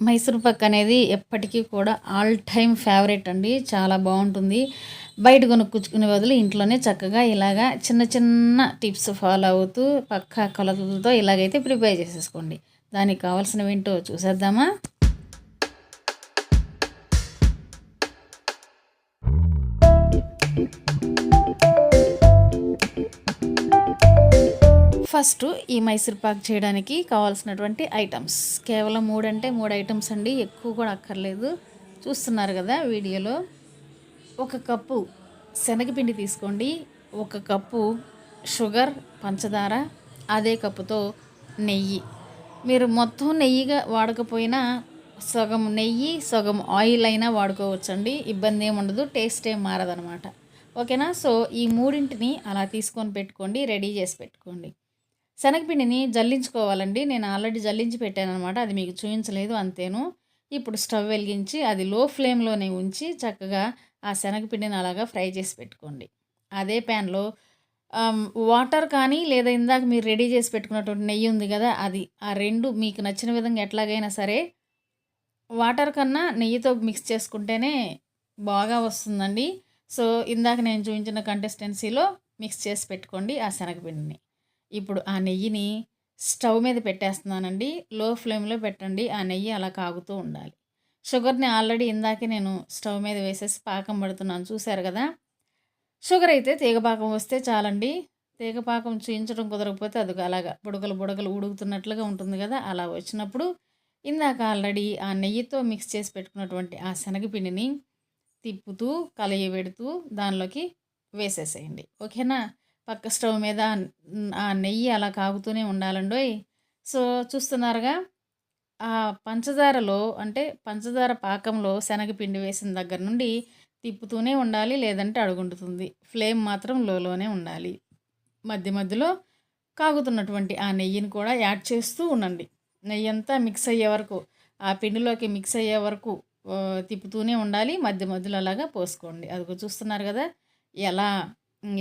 మైసూర్ పాక్ అనేది ఎప్పటికీ కూడా ఆల్ టైమ్ ఫేవరెట్ అండి. చాలా బాగుంటుంది. బయట కొనుక్కుంచుకునే బదులు ఇంట్లోనే చక్కగా ఇలాగా చిన్న చిన్న టిప్స్ ఫాలో అవుతూ పక్క కొలతలతో ఇలాగైతే ప్రిపేర్ చేసేసుకోండి. దానికి కావాల్సినవి ఏంటో చూసేద్దామా? ఫస్ట్ ఈ మైసూర్ పాక్ చేయడానికి కావాల్సినటువంటి ఐటమ్స్. కేవలం మూడు అంటే మూడు ఐటమ్స్ అండి ఎక్కువ కూడా అక్కర్లేదు. చూస్తున్నారు కదా వీడియోలో. ఒక కప్పు శనగపిండి తీసుకోండి ఒక కప్పు షుగర్ పంచదార అదే కప్పుతో నెయ్యి. మీరు మొత్తం నెయ్యిగా వాడకపోయినా సగం నెయ్యి సగం ఆయిల్ అయినా వాడుకోవచ్చండి ఇబ్బంది ఏముండదు ఉండదు టేస్ట్ ఏం మారదనమాట. ఓకేనా? సో ఈ మూడింటిని అలా తీసుకొని పెట్టుకోండి రెడీ చేసి పెట్టుకోండి. శనగపిండిని జల్లించుకోవాలండి. నేను ఆల్రెడీ జల్లించి పెట్టాను అనమాట అది మీకు చూపించలేదు అంతేను. ఇప్పుడు స్టవ్ వెలిగించి అది లో ఫ్లేమ్లోనే ఉంచి చక్కగా ఆ శనగపిండిని అలాగా ఫ్రై చేసి పెట్టుకోండి. అదే ప్యాన్లో వాటర్ కానీ లేదా ఇందాక మీరు రెడీ చేసి పెట్టుకున్నటువంటి నెయ్యి ఉంది కదా అది ఆ రెండు మీకు నచ్చిన విధంగా ఎట్లాగైనా సరే వాటర్ కన్నా నెయ్యితో మిక్స్ చేసుకుంటేనే బాగా వస్తుందండి. సో ఇందాక నేను చూపించిన కంటెస్టెన్సీలో మిక్స్ చేసి పెట్టుకోండి ఆ శనగపిండిని. ఇప్పుడు ఆ నెయ్యిని స్టవ్ మీద పెట్టేస్తున్నానండి. లో ఫ్లేమ్లో పెట్టండి. ఆ నెయ్యి అలా కాగుతూ ఉండాలి. షుగర్ని ఆల్రెడీ ఇందాకే నేను స్టవ్ మీద వేసేసి పాకం పడుతున్నాను. చూశారు కదా? షుగర్ అయితే తీగపాకం వస్తే చాలండి. తీగపాకం చూయించడం కుదరకపోతే అది అలాగా బుడగలు బుడగలు ఉడుకుతున్నట్లుగా ఉంటుంది కదా? అలా వచ్చినప్పుడు ఇందాక ఆల్రెడీ ఆ నెయ్యితో మిక్స్ చేసి పెట్టుకున్నటువంటి ఆ శనగపిండిని తిప్పుతూ కలయి పెడుతూ దానిలోకి వేసేసేయండి. ఓకేనా? పక్క స్టవ్ మీద ఆ నెయ్యి అలా కాగుతూనే ఉండాలండోయ్. సో చూస్తున్నారుగా ఆ పంచదారలో అంటే పంచదార పాకంలో శనగపిండి వేసిన దగ్గర నుండి తిప్పుతూనే ఉండాలి లేదంటే అడుగుంటుంది ఫ్లేమ్ మాత్రం లోలోనే ఉండాలి. మధ్య మధ్యలో కాగుతున్నటువంటి ఆ నెయ్యిని కూడా యాడ్ చేస్తూ ఉండండి. నెయ్యి అంతా మిక్స్ అయ్యే వరకు ఆ పిండిలోకి మిక్స్ అయ్యే వరకు తిప్పుతూనే ఉండాలి. మధ్య మధ్యలో అలాగా పోసుకోండి. అది చూస్తున్నారు కదా ఎలా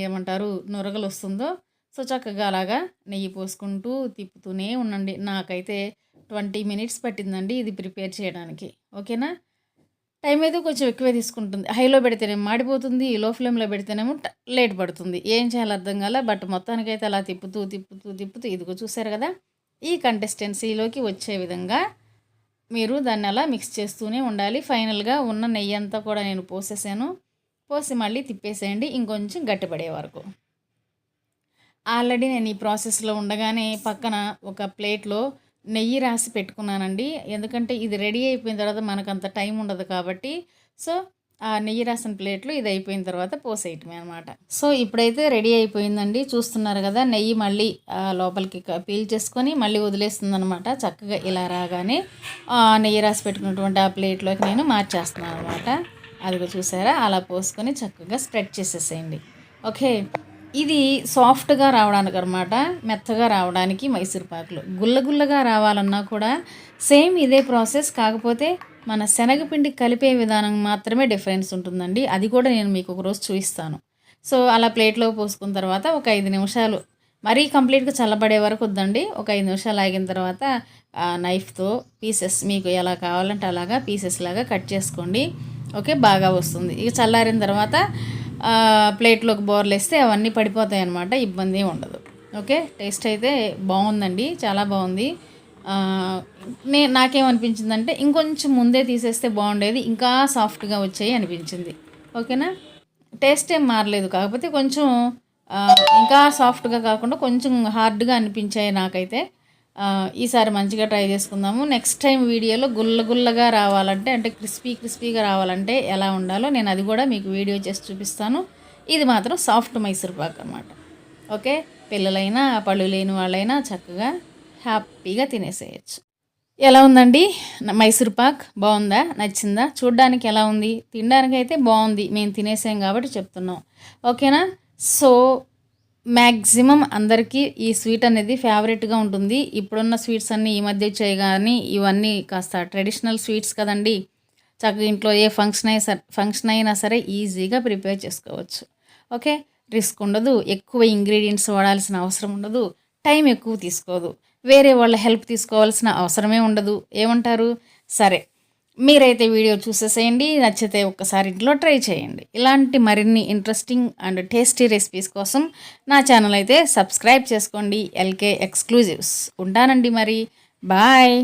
ఏమంటారు నురగలు వస్తుందో సో చక్కగా అలాగా నెయ్యి పోసుకుంటూ తిప్పుతూనే ఉండండి. నాకైతే ట్వంటీ మినిట్స్ పట్టిందండి ఇది ప్రిపేర్ చేయడానికి. ఓకేనా? టైం అయితే కొంచెం ఎక్కువే తీసుకుంటుంది. హైలో పెడితేనేమో మాడిపోతుంది లో ఫ్లేమ్లో పెడితేనేమో లేట్ పడుతుంది. ఏం చేయాలో అర్థం కాల బట్ మొత్తానికైతే అలా తిప్పుతూ తిప్పుతూ తిప్పుతూ ఇదిగో చూసారు కదా? ఈ కంటెస్టెన్సీలోకి వచ్చే విధంగా మీరు దాన్ని అలా మిక్స్ చేస్తూనే ఉండాలి. ఫైనల్గా ఉన్న నెయ్యి అంతా కూడా నేను పోసేసాను. పోసి మళ్ళీ తిప్పేసేయండి ఇంకొంచెం గట్టిపడే వరకు. ఆల్రెడీ నేను ఈ ప్రాసెస్లో ఉండగానే పక్కన ఒక ప్లేట్లో నెయ్యి రాసి పెట్టుకున్నానండి. ఎందుకంటే ఇది రెడీ అయిపోయిన తర్వాత మనకు అంత టైం ఉండదు కాబట్టి సో ఆ నెయ్యి రాసిన ప్లేట్లో ఇది అయిపోయిన తర్వాత పోసేయటమే అనమాట సో ఇప్పుడైతే రెడీ అయిపోయిందండి. చూస్తున్నారు కదా నెయ్యి మళ్ళీ లోపలికి పీల్ చేసుకొని మళ్ళీ వదిలేస్తుంది అనమాట చక్కగా ఇలా రాగానే నెయ్యి రాసి పెట్టుకున్నటువంటి ఆ ప్లేట్లోకి నేను మార్చేస్తున్నాను అనమాట అదిగో చూసారా? అలా పోసుకొని చక్కగా స్ప్రెడ్ చేసేసేయండి. ఓకే. ఇది సాఫ్ట్గా రావడానికి అనమాట మెత్తగా రావడానికి మైసూర్ పాకులు. గుల్లగుల్లగా రావాలన్నా కూడా సేమ్ ఇదే ప్రాసెస్ కాకపోతే మన శనగపిండి కలిపే విధానం మాత్రమే డిఫరెన్స్ ఉంటుందండి. అది కూడా నేను మీకు ఒకరోజు చూపిస్తాను. సో అలా ప్లేట్లో పోసుకున్న తర్వాత ఒక ఐదు నిమిషాలు మరీ కంప్లీట్గా చల్లబడే వరకు వద్దండి. ఒక ఐదు నిమిషాలు ఆగిన తర్వాత నైఫ్తో పీసెస్ మీకు ఎలా కావాలంటే అలాగా పీసెస్ లాగా కట్ చేసుకోండి. ఓకే బాగా వస్తుంది. ఇక చల్లారిన తర్వాత ప్లేట్లోకి బోర్లు వేస్తే అవన్నీ పడిపోతాయి అనమాట ఇబ్బంది ఉండదు. ఓకే టేస్ట్ అయితే బాగుందండి చాలా బాగుంది. నే నాకేమనిపించిందంటే ఇంకొంచెం ముందే తీసేస్తే బాగుండేది ఇంకా సాఫ్ట్గా వచ్చాయి అనిపించింది. ఓకేనా? టేస్ట్ ఏం మారలేదు కాకపోతే కొంచెం ఇంకా సాఫ్ట్గా కాకుండా కొంచెం హార్డ్గా అనిపించాయి నాకైతే. ఈసారి మంచిగా ట్రై చేసుకుందాము. నెక్స్ట్ టైం వీడియోలో గుల్ల గుల్లగా రావాలంటే అంటే క్రిస్పీ క్రిస్పీగా రావాలంటే ఎలా ఉండాలో నేను అది కూడా మీకు వీడియో చేసి చూపిస్తాను. ఇది మాత్రం సాఫ్ట్ మైసూర్ పాక్ అనమాట ఓకే? పిల్లలైనా పళ్ళు లేని వాళ్ళైనా చక్కగా హ్యాపీగా తినేసేయచ్చు. ఎలా ఉందండి? మైసూర్ పాక్ బాగుందా? నచ్చిందా? చూడ్డానికి ఎలా ఉంది? తినడానికి అయితే బాగుంది. మేము తినేసాం కాబట్టి చెప్తున్నాం. ఓకేనా? సో మ్యాక్సిమం అందరికీ ఈ స్వీట్ అనేది ఫేవరెట్గా ఉంటుంది. ఇప్పుడున్న స్వీట్స్ అన్నీ ఈ మధ్య వచ్చాయి కానీ ఇవన్నీ కాస్త ట్రెడిషనల్ స్వీట్స్ కదండి. చక్కగా ఇంట్లో ఏ ఫంక్షన్ అయినా సరే ఫంక్షన్ అయినా సరే ఈజీగా ప్రిపేర్ చేసుకోవచ్చు. ఓకే? రిస్క్ ఉండదు. ఎక్కువ ఇంగ్రీడియంట్స్ వాడాల్సిన అవసరం ఉండదు. టైం ఎక్కువ తీసుకోదు. వేరే వాళ్ళ హెల్ప్ తీసుకోవాల్సిన అవసరమే ఉండదు. ఏమంటారు? సరే. మీరైతే వీడియో చూసేసేయండి నచ్చితే ఒక్కసారి ఇంట్లో ట్రై చేయండి. ఇలాంటి మరిన్ని ఇంట్రెస్టింగ్ అండ్ టేస్టీ రెసిపీస్ కోసం నా ఛానల్ అయితే సబ్స్క్రైబ్ చేసుకోండి ఎల్కే ఎక్స్క్లూజివ్స్ ఉంటానండి మరి. బాయ్